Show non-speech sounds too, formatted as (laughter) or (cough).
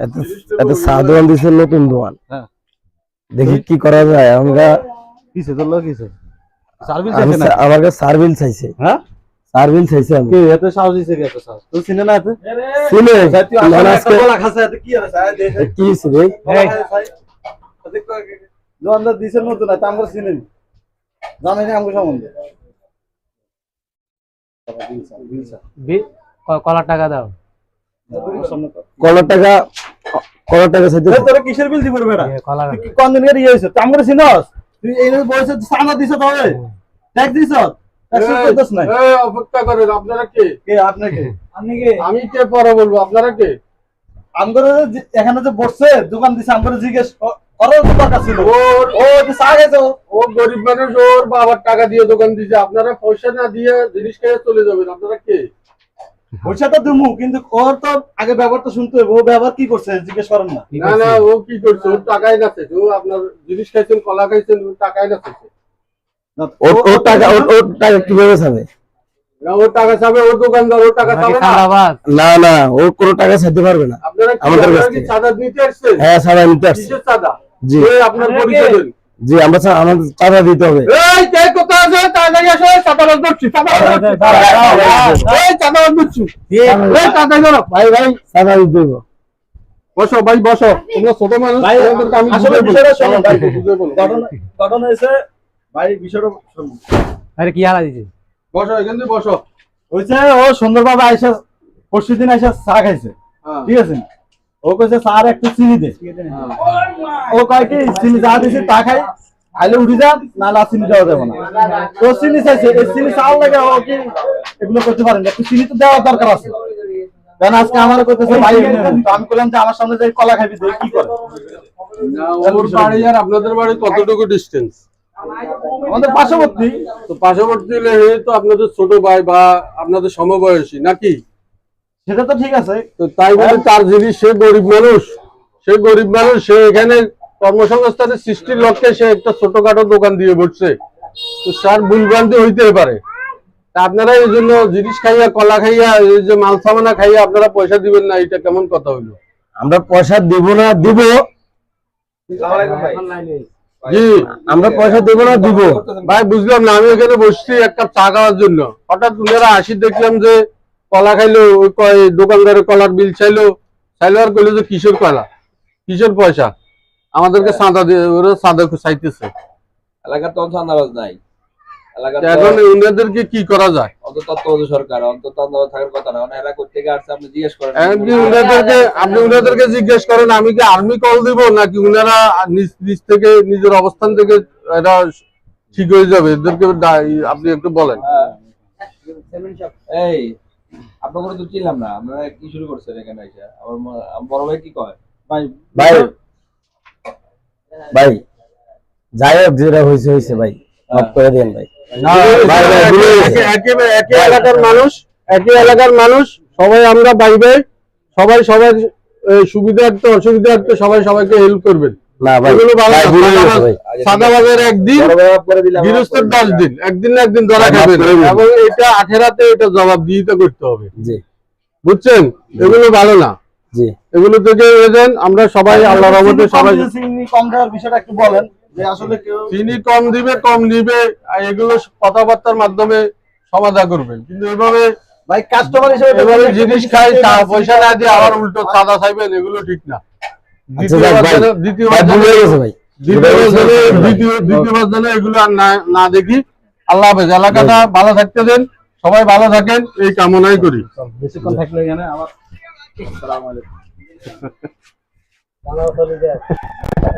এত- দিছে নতুন দোকান হ্যাঁ। দেখি কি করা যায় আমরা কিসে তোর লোক কিসে? সার্ভিস আমি না আমার কাছে সার্ভিল চাইছে। হ্যাঁ? সার্ভিল চাইছে আমি কে এত সাহস দিছে কে এত সাহস? তুই চিনে না এতে? শুনে তুই আজকে বলা খাসা এতে কি আছে? সারা কি হয়েছে রে? দোকানদার দিছে নতুন আছে আমরা চিনি না জানি না আমাকে সম্বন্ধে? বি- কলার টাকা দাও। কলার টাকা কলার টাকা চাইতে তোর কিসের বিল দিব বেটা এ, কলার তুই কি কোন দিন করে ইয়ে হইছে তুই আমরা চিনস তুই এই বয়সে সানা দিছ তবে ট্যাক্স দিছ? ট্যাক্স করতেছ না এই, অপেক্ষা করেন আপনারা কে? কে আপনি কে? আপনি কে? আমি কে পরে বলব আপনারা কে? আমগরে এখানে যে বসছে দোকান দিছে আমগরে জিজ্ঞেস তো ছিল। ওর ও যে খাইছে ও। গরিব মানুষ ওর বাবার টাকা দিয়ে দোকান দিয়েছে আপনারা পয়সা না দিয়ে জিনিস খেয়ে চলে যাবেন আপনারা কে? পয়সা তো দিমু কিন্তু ওর তো আগে ব্যবহারটা শুনতে হবে। ও ব্যবহার কি করছে? জিজ্ঞেস করেন না। না না ও কি করছে? ওর টাকাই ও আপনার জিনিস খাইছেন কলা খাইছেন ওর টাকাই না ওর ওর টাকা ওর ওর টাকা কীভাবে চাবে ওর টাকা চাবে ওর দোকানদার ওর টাকা আমরা চাবে না। না না ও কোনো টাকা চাইতে পারবে না। আমাদের কাছ। চাঁদা নিতে আসছেন? হ্যাঁ সাদা নিতে আসছে। চাঁদা? জি। আপনার পরিচয় জি আমরা আমাদের চাঁদা দিতে হবে। এই কে আছে তাড়াতাড়ি আসো চাঁদাবাজ ধরছি চাঁদাবাজ ধরছি। এই চাঁদাবাজ ধরছি। এই চাঁদা ধরো। ভাই ভাই চাঁদা দিতে বসো ভাই বসো। তোমরা ছোট মানুষ ভাই, তোমাদেরকে আমি আসলে বুঝিয়ে বিষয়টা বলব। শোনো, ভাই, বুঝিয়ে বলব। ঘটনা ঘটনা হয়েছে ভাই বিষয়টা আরে কি হালা দিছিস বসো এখান থেকে বসো। হয়েছে ও সুন্দরভাবে আইসা পরশু দিন আইসা চা খাইছে। হ্যাঁ। ঠিক আছে? ও কইছে স্যার একটু চিনি দে। ও কয় কি চিনি যা দিছি তা খাই। আইলে উঠি যা না না চিনি দেওয়া যাবে না। তো চিনি চাইছে এই চিনি চাল লাগে এগুলো করতে পারেন একটু চিনি তো দেওয়ার দরকার আছে। কারণ আজকে আমার কইতেছে ভাই আমি বললাম যে আমার সামনে যে কলা খাবি কি করে। ওর বাড়ি আর আপনাদের বাড়ি কতটুকু ডিস্টেন্স আমাদের পার্শ্ববর্তী। তো হলে তো আপনাদের ছোট ভাই বা আপনাদের সমবয়সী নাকি? সেটা তো ঠিক আছে। তো তাই বলে তার জিনিস সে গরিব মানুষ সে গরিব মানুষ সে এখানে কর্মসংস্থানের সৃষ্টির লক্ষ্যে সে একটা ছোটখাটো দোকান দিয়ে বসছে। তো স্যার ভুলভ্রান্তি হইতে পারে। আপনারা এই জন্য জিনিস খাইয়া কলা খাইয়া এই যে মাল সামানা খাইয়া আপনারা পয়সা দিবেন না এটা কেমন কথা হইল? আমরা পয়সা দিব না দিব। জি। আমরা পয়সা দেব না দিব। ভাই বুঝলাম না আমি এখানে বসছি এক কাপ চা খাওয়ার জন্য। হঠাৎ উনারা আসি দেখলাম যে কলা খাইলো ওই কয় দোকানদারের কলার বিল চাইলো। চাইলো আর কইলো যে কিসের কলা? কিসের পয়সা? আমাদেরকে চাঁদা দিয়ে ওরা চাঁদা চাইতেছে এলাকার তো চান্দাবাজ নাই। এখন উনাদেরকে কি করা যায়? সরকার থাকার কথা না। মানে এরা থেকে আসছে আপনি জিজ্ঞেস করেন। আপনি উনাদেরকে আপনি উনাদেরকে জিজ্ঞেস করেন আমি কি আর্মি কল দিব নাকি উনারা নিজ নিজ থেকে নিজের অবস্থান থেকে এটা ঠিক হয়ে যাবে? এদেরকে আপনি একটু বলেন। এই আপনাকে তো চিনলাম না। আপনারা কি শুরু করছেন এখানে আমার বড় ভাই কি কয়? ভাই ভাই ভাই যাই হোক যেটা হয়েছে হয়েছে ভাই। মাফ করে দেন ভাই। এলাকার মানুষ একই এলাকার মানুষ সবাই আমরা ভাই ভাই সবাই সবার সুবিধার্থে অসুবিধার্থে সবাই সবাইকে হেল্প করবেন। একদিন দশ দিন একদিন না একদিন ধরা খাবেন এবং এটা আখেরাতে এটা জবাব দিতে করতে হবে। জি। বুঝছেন? এগুলো ভালো না। জি। এগুলো থেকে আমরা সবাই আল্লাহ রহমতে সবাই চিনি কম দেওয়ার বিষয়টা একটু বলেন যে আসলে কেউ চিনি কম দিবে কম আর এগুলো কথাবার্তার মাধ্যমে সমাধা করবেন। কিন্তু এভাবে ভাই কাস্টমার হিসেবে এভাবে জিনিস খাই তা পয়সা না দিয়ে আবার উল্টো চাঁদা চাইবেন এগুলো ঠিক না। আচ্ছা দ্বিতীয়বার দ্বিতীয়বার যেন- এগুলো আর না- না দেখি। আল্লাহ হাফেজ এলাকাটা ভালো থাকতে দেন। সবাই ভালো থাকেন এই কামনাই করি। বেশিক্ষণ থাকলে এখানে আমার (laughs)